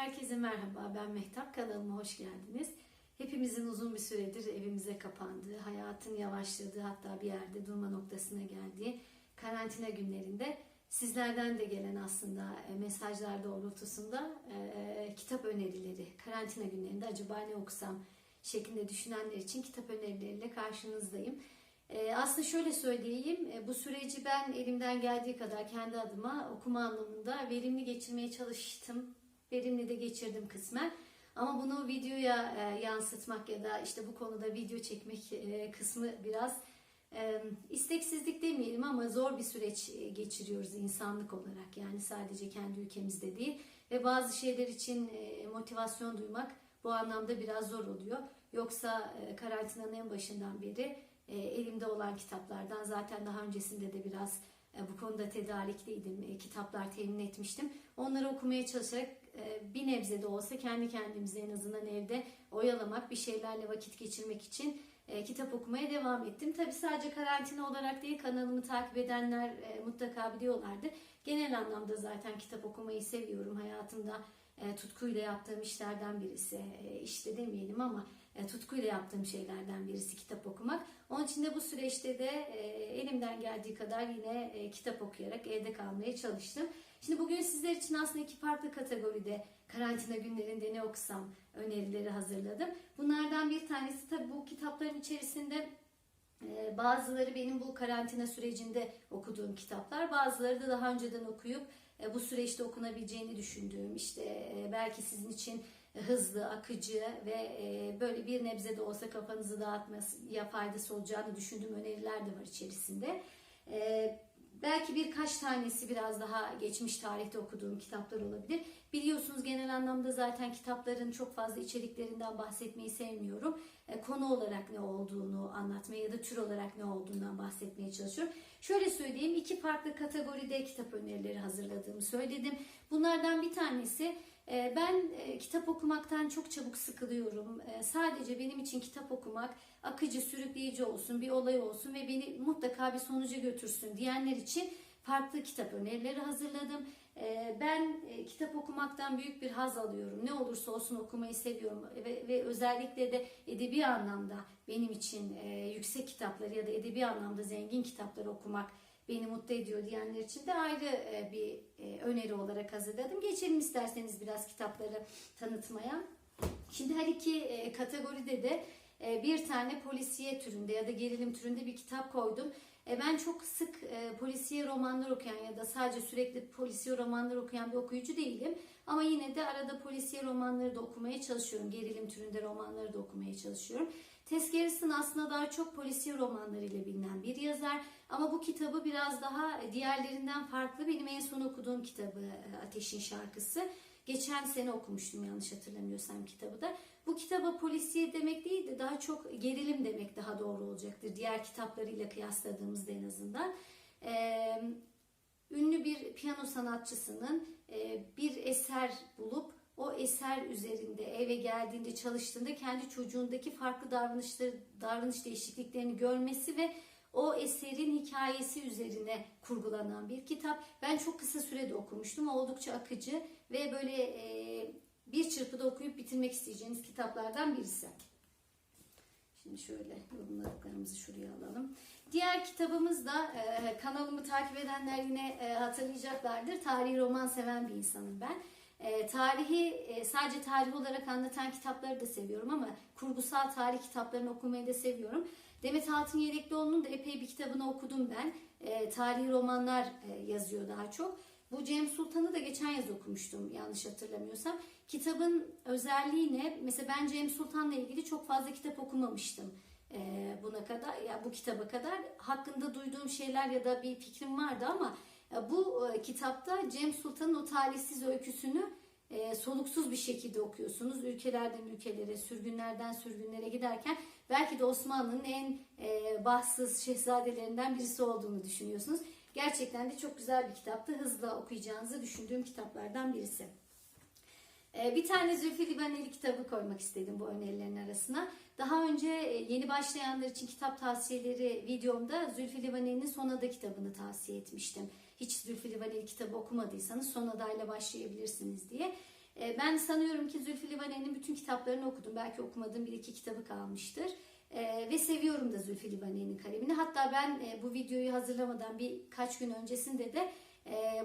Herkese merhaba, ben Mehtap. Kanalıma hoş geldiniz. Hepimizin uzun bir süredir evimize kapandığı, hayatın yavaşladığı hatta bir yerde durma noktasına geldiği karantina günlerinde sizlerden de gelen aslında e, mesajlar doğrultusunda e, kitap önerileri, karantina günlerinde acaba ne okusam şeklinde düşünenler için kitap önerileriyle karşınızdayım. E, aslında şöyle söyleyeyim, e, bu süreci ben elimden geldiği kadar kendi adıma okuma anlamında verimli geçirmeye çalıştım. Verimli de geçirdim kısmen. Ama bunu videoya e, yansıtmak ya da işte bu konuda video çekmek e, kısmı biraz e, isteksizlik demeyelim ama zor bir süreç e, geçiriyoruz insanlık olarak. Yani sadece kendi ülkemizde değil ve bazı şeyler için e, motivasyon duymak bu anlamda biraz zor oluyor. Yoksa e, karantinanın en başından beri e, elimde olan kitaplardan zaten daha öncesinde de biraz bu konuda tedarikliydim. E, kitaplar temin etmiştim. Onları okumaya çalışarak e, bir nebze de olsa kendi kendimize en azından evde oyalamak, bir şeylerle vakit geçirmek için e, kitap okumaya devam ettim. Tabi sadece karantina olarak değil kanalımı takip edenler e, mutlaka biliyorlardı. Genel anlamda zaten kitap okumayı seviyorum. Hayatımda e, tutkuyla yaptığım işlerden birisi. E, işte demeyelim ama e, tutkuyla yaptığım şeylerden birisi kitap okumak. Onun için de bu süreçte de e, elimden geldiği kadar yine e, kitap okuyarak evde kalmaya çalıştım. Şimdi bugün sizler için aslında iki farklı kategoride karantina günlerinde ne okusam önerileri hazırladım. Bunlardan bir tanesi tabii bu kitapların içerisinde e, bazıları benim bu karantina sürecinde okuduğum kitaplar, bazıları da daha önceden okuyup e, bu süreçte okunabileceğini düşündüğüm, işte e, belki sizin için hızlı, akıcı ve böyle bir nebze de olsa kafanızı dağıtması ya faydası olacağını düşündüğüm öneriler de var içerisinde. Belki birkaç tanesi biraz daha geçmiş tarihte okuduğum kitaplar olabilir. Biliyorsunuz genel anlamda zaten kitapların çok fazla içeriklerinden bahsetmeyi sevmiyorum. Konu olarak ne olduğunu anlatmaya ya da tür olarak ne olduğundan bahsetmeye çalışıyorum. Şöyle söyleyeyim iki farklı kategoride kitap önerileri hazırladığımı söyledim. Bunlardan bir tanesi ben kitap okumaktan çok çabuk sıkılıyorum. Sadece benim için kitap okumak akıcı, sürükleyici olsun, bir olay olsun ve beni mutlaka bir sonuca götürsün diyenler için farklı kitap önerileri hazırladım. Ben kitap okumaktan büyük bir haz alıyorum. Ne olursa olsun okumayı seviyorum ve, ve özellikle de edebi anlamda benim için yüksek kitapları ya da edebi anlamda zengin kitapları okumak beni mutlu ediyor diyenler için de ayrı bir öneri olarak hazırladım. Geçelim isterseniz biraz kitapları tanıtmaya. Şimdi her iki kategoride de bir tane polisiye türünde ya da gerilim türünde bir kitap koydum. Ben çok sık polisiye romanlar okuyan ya da sadece sürekli polisiye romanlar okuyan bir okuyucu değilim. Ama yine de arada polisiye romanları da okumaya çalışıyorum. Gerilim türünde romanları da okumaya çalışıyorum. Tess Garrison aslında daha çok polisiye romanlarıyla bilinen bir yazar. Ama bu kitabı biraz daha diğerlerinden farklı. Benim en son okuduğum kitabı Ateşin Şarkısı. Geçen sene okumuştum yanlış hatırlamıyorsam kitabı da. Bu kitaba polisiye demek değil de daha çok gerilim demek daha doğru olacaktır. Diğer kitaplarıyla kıyasladığımızda en azından. Ee, ünlü bir piyano sanatçısının e, bir eser bulup o eser üzerinde eve geldiğinde çalıştığında kendi çocuğundaki farklı davranışları, davranış değişikliklerini görmesi ve o eserin hikayesi üzerine kurgulanan bir kitap. Ben çok kısa sürede okumuştum. Oldukça akıcı ve böyle e, bir çırpıda okuyup bitirmek isteyeceğiniz kitaplardan birisi. Şimdi şöyle yorumladıklarımızı şuraya alalım. Diğer kitabımız da e, kanalımı takip edenler yine e, hatırlayacaklardır. Tarihi roman seven bir insanım ben. E, tarihi e, sadece tarih olarak anlatan kitapları da seviyorum ama kurgusal tarih kitaplarını okumayı da seviyorum. Demet Altın Yedeklioğlu'nun da epey bir kitabını okudum ben. E, tarihi romanlar e, yazıyor daha çok. Bu Cem Sultan'ı da geçen yaz okumuştum yanlış hatırlamıyorsam. Kitabın özelliği ne? Mesela ben Cem Sultan'la ilgili çok fazla kitap okumamıştım e, buna kadar. Ya bu kitaba kadar hakkında duyduğum şeyler ya da bir fikrim vardı ama bu e, kitapta Cem Sultan'ın o talihsiz öyküsünü e, soluksuz bir şekilde okuyorsunuz. Ülkelerden ülkelere, sürgünlerden sürgünlere giderken belki de Osmanlı'nın en e, bahtsız şehzadelerinden birisi olduğunu düşünüyorsunuz. Gerçekten de çok güzel bir kitaptı. Hızla okuyacağınızı düşündüğüm kitaplardan birisi. E, bir tane Zülfü Livaneli kitabı koymak istedim bu önerilerin arasına. Daha önce e, yeni başlayanlar için kitap tavsiyeleri videomda Zülfü Livaneli'nin Son Ada kitabını tavsiye etmiştim. Hiç Zülfü Livaneli kitabı okumadıysanız Son Ada ile başlayabilirsiniz diye. E, ben sanıyorum ki Zülfü Livaneli'nin bütün kitaplarını okudum. Belki okumadığım bir iki kitabı kalmıştır. E, ve seviyorum da Zülfü Livaneli'nin kalemini. Hatta ben e, bu videoyu hazırlamadan birkaç gün öncesinde de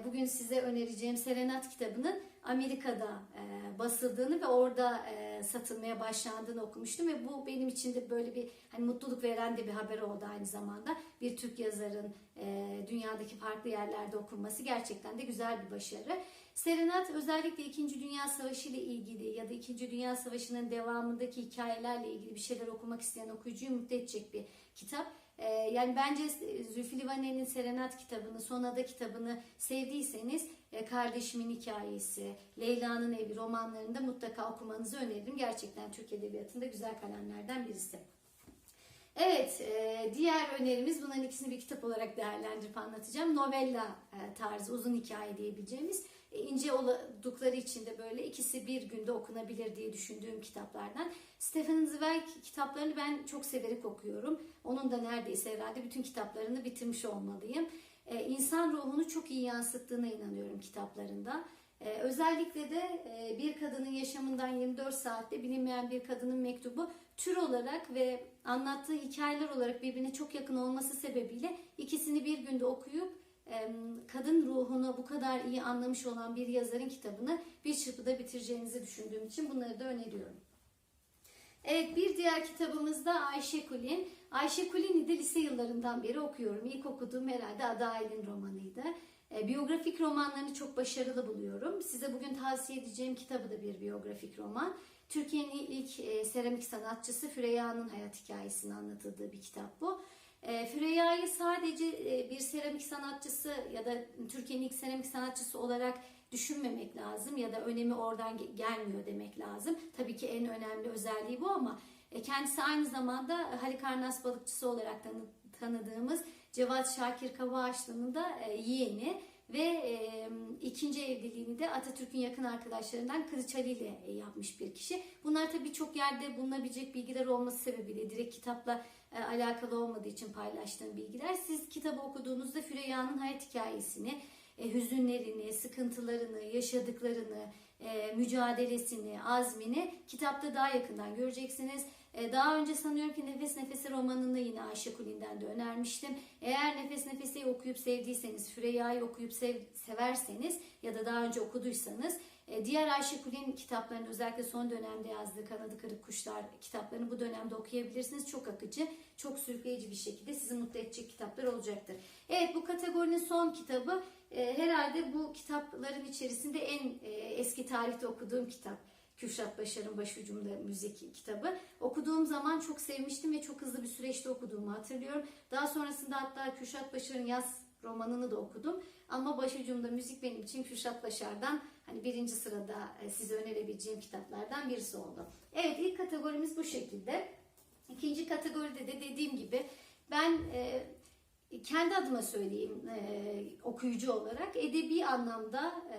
bugün size önereceğim Serenat kitabının Amerika'da e, basıldığını ve orada e, satılmaya başlandığını okumuştum ve bu benim için de böyle bir hani mutluluk veren de bir haber oldu aynı zamanda. Bir Türk yazarın e, dünyadaki farklı yerlerde okunması gerçekten de güzel bir başarı. Serenat özellikle 2. Dünya Savaşı ile ilgili ya da 2. Dünya Savaşı'nın devamındaki hikayelerle ilgili bir şeyler okumak isteyen okuyucuyu mutlu edecek bir kitap. Ee, yani bence Zülfü Livaneli'nin Serenat kitabını, Sonada kitabını sevdiyseniz e, Kardeşimin Hikayesi, Leyla'nın Evi romanlarını da mutlaka okumanızı öneririm. Gerçekten Türk Edebiyatı'nda güzel kalemlerden birisi. Evet, e, diğer önerimiz bunların ikisini bir kitap olarak değerlendirip anlatacağım. Novella e, tarzı uzun hikaye diyebileceğimiz e, ince oldukları için de böyle ikisi bir günde okunabilir diye düşündüğüm kitaplardan. Stephen Zweig kitaplarını ben çok severek okuyorum. Onun da neredeyse herhalde bütün kitaplarını bitirmiş olmalıyım. Ee, insan ruhunu çok iyi yansıttığına inanıyorum kitaplarında. Ee, özellikle de e, bir kadının yaşamından 24 saatte bilinmeyen bir kadının mektubu tür olarak ve anlattığı hikayeler olarak birbirine çok yakın olması sebebiyle ikisini bir günde okuyup kadın ruhunu bu kadar iyi anlamış olan bir yazarın kitabını bir çırpıda bitireceğinizi düşündüğüm için bunları da öneriyorum. Evet bir diğer kitabımız da Ayşe Kulin. Ayşe Kulin'i de lise yıllarından beri okuyorum. İlk okuduğum herhalde Ada Aylin romanıydı. E, biyografik romanlarını çok başarılı buluyorum. Size bugün tavsiye edeceğim kitabı da bir biyografik roman. Türkiye'nin ilk e, seramik sanatçısı Füreyya'nın hayat hikayesini anlatıldığı bir kitap bu. E, Füreyya'yı sadece e, bir seramik sanatçısı ya da Türkiye'nin ilk seramik sanatçısı olarak düşünmemek lazım ya da önemi oradan gelmiyor demek lazım. Tabii ki en önemli özelliği bu ama e, kendisi aynı zamanda Halikarnas balıkçısı olarak tanıdığımız Cevat Şakir Kavaağaçlı'nın da e, yeğeni ve e, ikinci evliliğini de Atatürk'ün yakın arkadaşlarından Kılıç Ali ile e, yapmış bir kişi. Bunlar tabii çok yerde bulunabilecek bilgiler olması sebebiyle direkt kitapla e, alakalı olmadığı için paylaştığım bilgiler. Siz kitabı okuduğunuzda Füreyya'nın hayat hikayesini, e, hüzünlerini, sıkıntılarını, yaşadıklarını, e, mücadelesini, azmini kitapta daha yakından göreceksiniz. E, daha önce sanıyorum ki Nefes Nefese romanını yine Ayşe Kulin'den de önermiştim. Eğer Nefes Nefese'yi okuyup sevdiyseniz, Füreyya'yı okuyup sev, severseniz ya da daha önce okuduysanız e, diğer Ayşe Kulin kitaplarını özellikle son dönemde yazdığı Kanadı Kırık Kuşlar kitaplarını bu dönemde okuyabilirsiniz. Çok akıcı, çok sürükleyici bir şekilde sizi mutlu edecek kitaplar olacaktır. Evet bu kategorinin son kitabı e, herhalde bu kitapların içerisinde en eski tarihte okuduğum kitap. Kürşat Başar'ın başucumda müzik kitabı. Okuduğum zaman çok sevmiştim ve çok hızlı bir süreçte okuduğumu hatırlıyorum. Daha sonrasında hatta Kürşat Başar'ın yaz romanını da okudum. Ama başucumda müzik benim için Kürşat Başar'dan hani birinci sırada e, size önerebileceğim kitaplardan birisi oldu. Evet ilk kategorimiz bu şekilde. İkinci kategoride de dediğim gibi ben e, kendi adıma söyleyeyim e, okuyucu olarak edebi anlamda e,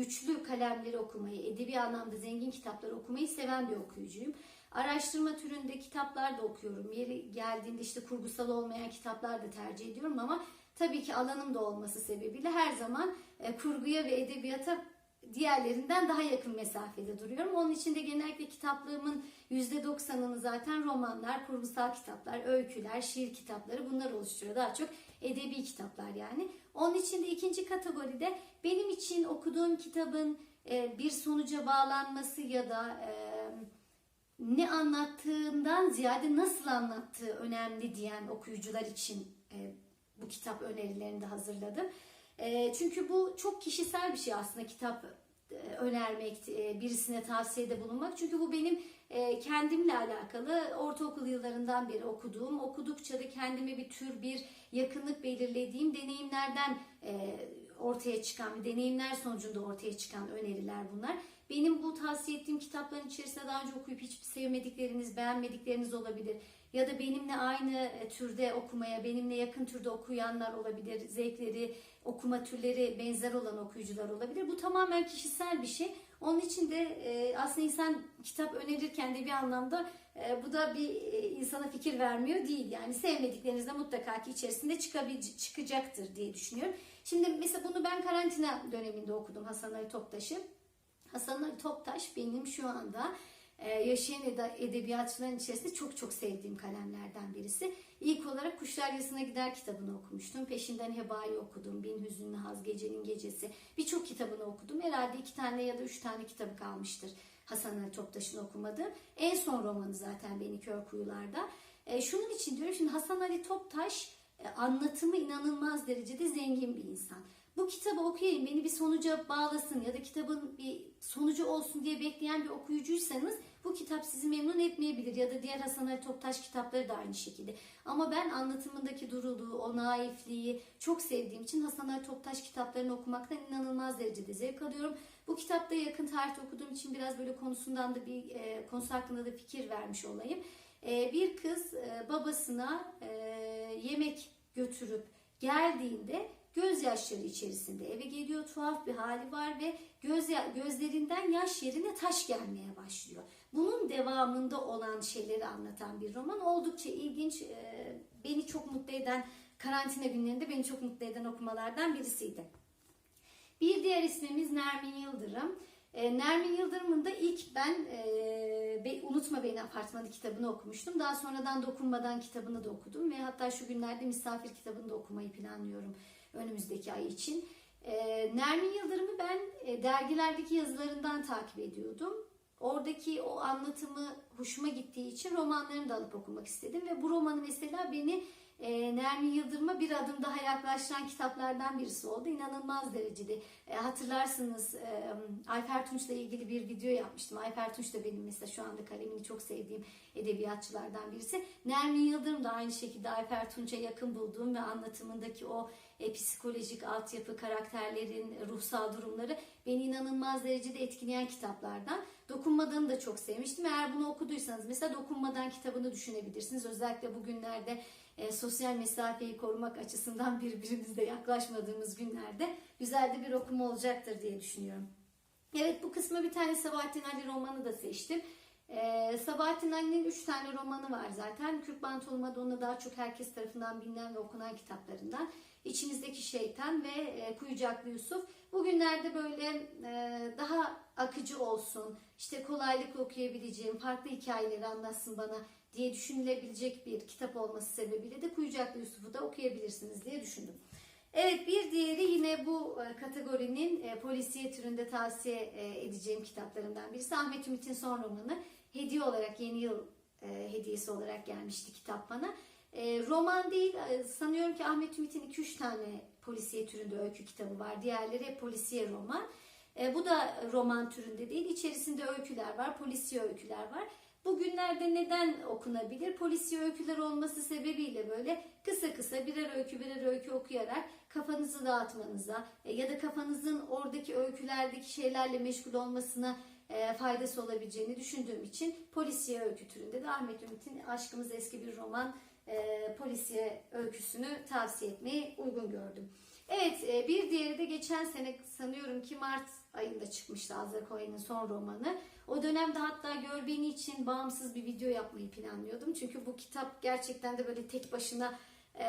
güçlü kalemleri okumayı, edebi anlamda zengin kitapları okumayı seven bir okuyucuyum. Araştırma türünde kitaplar da okuyorum. Yeri geldiğinde işte kurgusal olmayan kitaplar da tercih ediyorum ama tabii ki alanım da olması sebebiyle her zaman e, kurguya ve edebiyata diğerlerinden daha yakın mesafede duruyorum. Onun için de genellikle kitaplığımın %90'ını zaten romanlar, kurgusal kitaplar, öyküler, şiir kitapları bunlar oluşturuyor. Daha çok edebi kitaplar yani. Onun için de ikinci kategoride benim için okuduğum kitabın e, bir sonuca bağlanması ya da e, ne anlattığından ziyade nasıl anlattığı önemli diyen okuyucular için e, bu kitap önerilerini de hazırladım. Çünkü bu çok kişisel bir şey aslında kitap önermek, birisine tavsiyede bulunmak. Çünkü bu benim kendimle alakalı ortaokul yıllarından beri okuduğum, okudukça da kendime bir tür bir yakınlık belirlediğim deneyimlerden ortaya çıkan, deneyimler sonucunda ortaya çıkan öneriler bunlar. Benim bu tavsiye ettiğim kitapların içerisinde daha önce okuyup hiç sevmedikleriniz, beğenmedikleriniz olabilir. Ya da benimle aynı türde okumaya, benimle yakın türde okuyanlar olabilir. Zevkleri, okuma türleri benzer olan okuyucular olabilir. Bu tamamen kişisel bir şey. Onun için de e, aslında insan kitap önerirken de bir anlamda e, bu da bir e, insana fikir vermiyor değil. Yani sevmedikleriniz de mutlaka ki içerisinde çıkacaktır diye düşünüyorum. Şimdi mesela bunu ben karantina döneminde okudum Hasan Ali Toptaş'ı. Hasan Ali Toptaş benim şu anda e, yaşayan ede- edebiyatçıların içerisinde çok çok sevdiğim kalemlerden birisi. İlk olarak Kuşlar Yasına Gider kitabını okumuştum. Peşinden Heba'yı okudum. Bin Hüzünlü Haz, Gecenin Gecesi. Birçok kitabını okudum. Herhalde iki tane ya da üç tane kitabı kalmıştır Hasan Ali Toptaş'ın okumadığım. En son romanı zaten Beni Kör Kuyular'da. E, şunun için diyorum şimdi Hasan Ali Toptaş e, anlatımı inanılmaz derecede zengin bir insan. Bu kitabı okuyayım beni bir sonuca bağlasın ya da kitabın bir sonucu olsun diye bekleyen bir okuyucuysanız bu kitap sizi memnun etmeyebilir ya da diğer Hasan Ali Toptaş kitapları da aynı şekilde. Ama ben anlatımındaki duruluğu, o naifliği çok sevdiğim için Hasan Ali Toptaş kitaplarını okumaktan inanılmaz derecede zevk alıyorum. Bu kitapta yakın tarihte okuduğum için biraz böyle konusundan da bir e, konusu hakkında da fikir vermiş olayım. E, bir kız e, babasına e, yemek götürüp geldiğinde gözyaşları içerisinde eve geliyor. Tuhaf bir hali var ve göz gözlerinden yaş yerine taş gelmeye başlıyor. Bunun devamında olan şeyleri anlatan bir roman. Oldukça ilginç, beni çok mutlu eden, karantina günlerinde beni çok mutlu eden okumalardan birisiydi. Bir diğer ismimiz Nermin Yıldırım. E, Nermin Yıldırım'ın da ilk ben e, Be- Unutma Beni Apartmanı kitabını okumuştum. Daha sonradan Dokunmadan kitabını da okudum ve hatta şu günlerde Misafir kitabını da okumayı planlıyorum önümüzdeki ay için. E, Nermin Yıldırım'ı ben e, dergilerdeki yazılarından takip ediyordum. Oradaki o anlatımı hoşuma gittiği için romanlarını da alıp okumak istedim ve bu romanı mesela beni e, Nermin Yıldırım'a bir adım daha yaklaştıran kitaplardan birisi oldu. İnanılmaz derecede. E, hatırlarsınız e, Ayfer Tunç'la ilgili bir video yapmıştım. Ayfer Tunç da benim mesela şu anda kalemini çok sevdiğim edebiyatçılardan birisi. Nermin Yıldırım da aynı şekilde Ayfer Tunç'a yakın bulduğum ve anlatımındaki o e, psikolojik altyapı, karakterlerin ruhsal durumları beni inanılmaz derecede etkileyen kitaplardan. Dokunmadan'ı da çok sevmiştim. Eğer bunu okuduysanız mesela Dokunmadan kitabını düşünebilirsiniz. Özellikle bugünlerde e, sosyal mesafeyi korumak açısından birbirimizle yaklaşmadığımız günlerde güzel de bir okuma olacaktır diye düşünüyorum. Evet bu kısma bir tane Sabahattin Ali romanı da seçtim. Ee, Sabahattin Ali'nin 3 tane romanı var zaten. Kürk Pantolon Madonna daha çok herkes tarafından bilinen ve okunan kitaplarından. İçinizdeki Şeytan ve e, Kuyucaklı Yusuf. Bugünlerde böyle e, daha akıcı olsun, işte kolaylıkla okuyabileceğim, farklı hikayeleri anlatsın bana diye düşünülebilecek bir kitap olması sebebiyle de Kuyucaklı Yusuf'u da okuyabilirsiniz diye düşündüm. Evet bir diğeri yine bu e, kategorinin e, polisiye türünde tavsiye e, edeceğim kitaplarından birisi Ahmet Ümit'in son romanı. Hediye olarak yeni yıl hediyesi olarak gelmişti kitap bana. Roman değil sanıyorum ki Ahmet Ümit'in 2-3 tane polisiye türünde öykü kitabı var. Diğerleri polisiye roman. Bu da roman türünde değil. İçerisinde öyküler var, polisiye öyküler var. Bugünlerde neden okunabilir? Polisiye öyküler olması sebebiyle böyle kısa kısa birer öykü birer öykü okuyarak kafanızı dağıtmanıza e, ya da kafanızın oradaki öykülerdeki şeylerle meşgul olmasına e, faydası olabileceğini düşündüğüm için polisiye öykü türünde de Ahmet Ümit'in Aşkımız Eski Bir Roman e, polisiye öyküsünü tavsiye etmeyi uygun gördüm. Evet e, bir diğeri de geçen sene sanıyorum ki Mart ayında çıkmıştı Azra Cohen'in son romanı. O dönemde hatta Gör Beni için bağımsız bir video yapmayı planlıyordum. Çünkü bu kitap gerçekten de böyle tek başına e,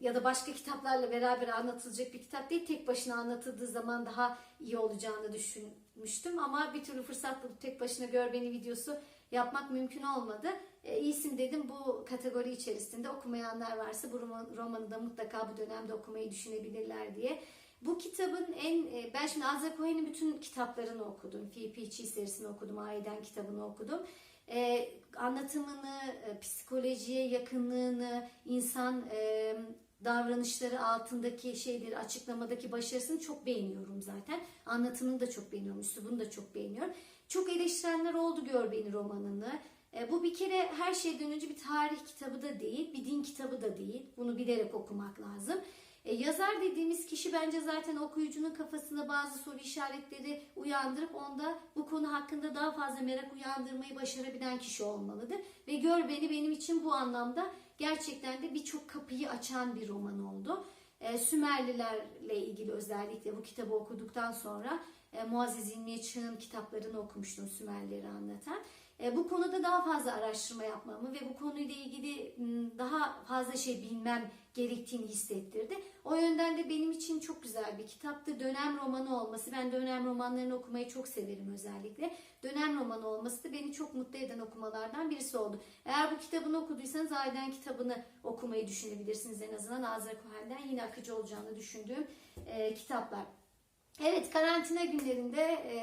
ya da başka kitaplarla beraber anlatılacak bir kitap değil. Tek başına anlatıldığı zaman daha iyi olacağını düşünmüştüm. Ama bir türlü fırsat bulup tek başına Gör Beni videosu yapmak mümkün olmadı. E, iyisin dedim bu kategori içerisinde okumayanlar varsa bu roman, romanı da mutlaka bu dönemde okumayı düşünebilirler diye. Bu kitabın en, e, ben şimdi Azra Cohen'in bütün kitaplarını okudum. Chi serisini okudum, Aiden kitabını okudum. E, anlatımını, e, psikolojiye yakınlığını, insan e, davranışları altındaki şeyleri açıklamadaki başarısını çok beğeniyorum zaten. Anlatımını da çok beğeniyorum, üslubunu da çok beğeniyorum. Çok eleştirenler oldu Gör Beni romanını. E, bu bir kere her şeyden önce bir tarih kitabı da değil, bir din kitabı da değil. Bunu bilerek okumak lazım. E, yazar dediğimiz kişi bence zaten okuyucunun kafasında bazı soru işaretleri uyandırıp onda bu konu hakkında daha fazla merak uyandırmayı başarabilen kişi olmalıdır. Ve Gör Beni benim için bu anlamda gerçekten de birçok kapıyı açan bir roman oldu. E, Sümerlilerle ilgili özellikle bu kitabı okuduktan sonra e, Muazzez İlmiye Çığ'ın kitaplarını okumuştum Sümerleri anlatan. E, bu konuda daha fazla araştırma yapmamı ve bu konuyla ilgili daha fazla şey bilmem gerektiğini hissettirdi. O yönden de benim için çok güzel bir kitaptı. Dönem romanı olması, ben dönem romanlarını okumayı çok severim özellikle. Dönem romanı olması da beni çok mutlu eden okumalardan birisi oldu. Eğer bu kitabını okuduysanız Ayden kitabını okumayı düşünebilirsiniz en azından. Azra Kohel'den yine akıcı olacağını düşündüğüm e, kitaplar. Evet karantina günlerinde e,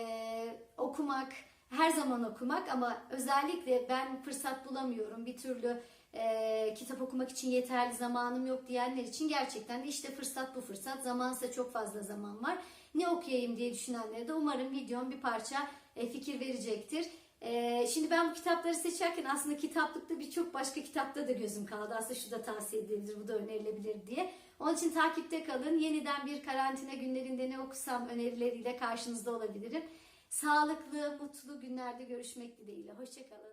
okumak, her zaman okumak ama özellikle ben fırsat bulamıyorum. Bir türlü e, kitap okumak için yeterli zamanım yok diyenler için gerçekten de işte fırsat bu fırsat. Zamansa çok fazla zaman var. Ne okuyayım diye düşünenlere de umarım videom bir parça e, fikir verecektir. E, şimdi ben bu kitapları seçerken aslında kitaplıkta birçok başka kitapta da gözüm kaldı. Aslında şu da tavsiye edilebilir, bu da önerilebilir diye. Onun için takipte kalın. Yeniden bir karantina günlerinde ne okusam önerileriyle karşınızda olabilirim. Sağlıklı, mutlu günlerde görüşmek dileğiyle. Hoşçakalın.